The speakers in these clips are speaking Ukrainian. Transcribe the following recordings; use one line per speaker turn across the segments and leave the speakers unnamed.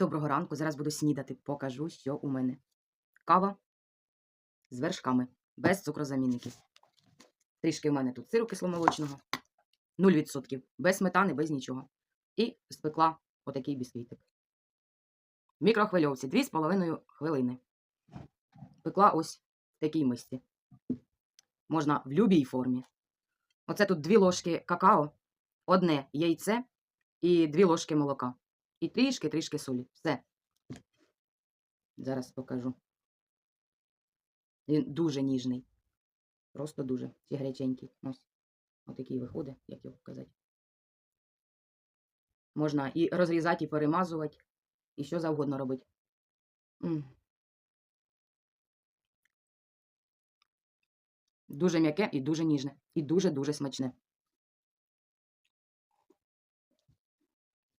Доброго ранку. Зараз буду снідати. Покажу, що у мене. Кава з вершками, без цукрозамінників. Трішки в мене тут сиру кисломолочного. 0%. Без сметани, без нічого. І спекла отакий бісквітик. В мікрохвильовці 2,5 хвилини. Пекла ось в такій мисці. Можна в будь-якій формі. Оце тут дві ложки какао, одне яйце і дві ложки молока. І трішки-трішки солі. Все. Зараз покажу. Він дуже ніжний. Просто дуже. Чи гаряченький. Ось. Отакий виходить, як його показати. Можна і розрізати, і перемазувати, і що завгодно робити. Дуже м'яке і дуже ніжне. І дуже-дуже смачне.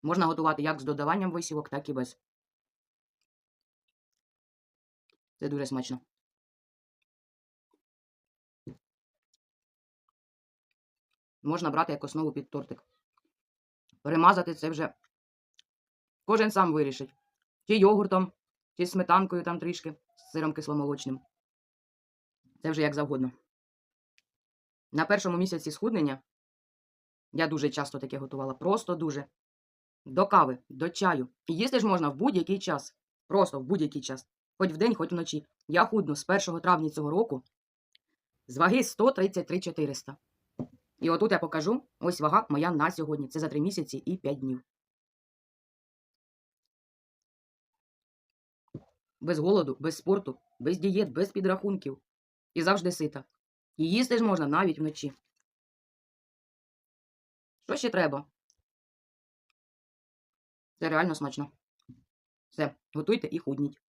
Можна готувати як з додаванням висівок, так і без. Це дуже смачно. Можна брати як основу під тортик. Перемазати це вже кожен сам вирішить. Чи йогуртом, чи сметанкою там трішки, з сиром кисломолочним. Це вже як завгодно. На першому місяці схуднення я дуже часто таке готувала. Просто дуже. До кави, до чаю. І їсти ж можна в будь-який час. Просто в будь-який час. Хоч вдень, хоч вночі. Я худну з 1 травня цього року з ваги 133 400. І отут я покажу ось вага моя на сьогодні. Це за 3 місяці і 5 днів. Без голоду, без спорту, без дієт, без підрахунків. І завжди сита. І їсти ж можна навіть вночі. Що ще треба? Це реально смачно. Все, готуйте і худніть.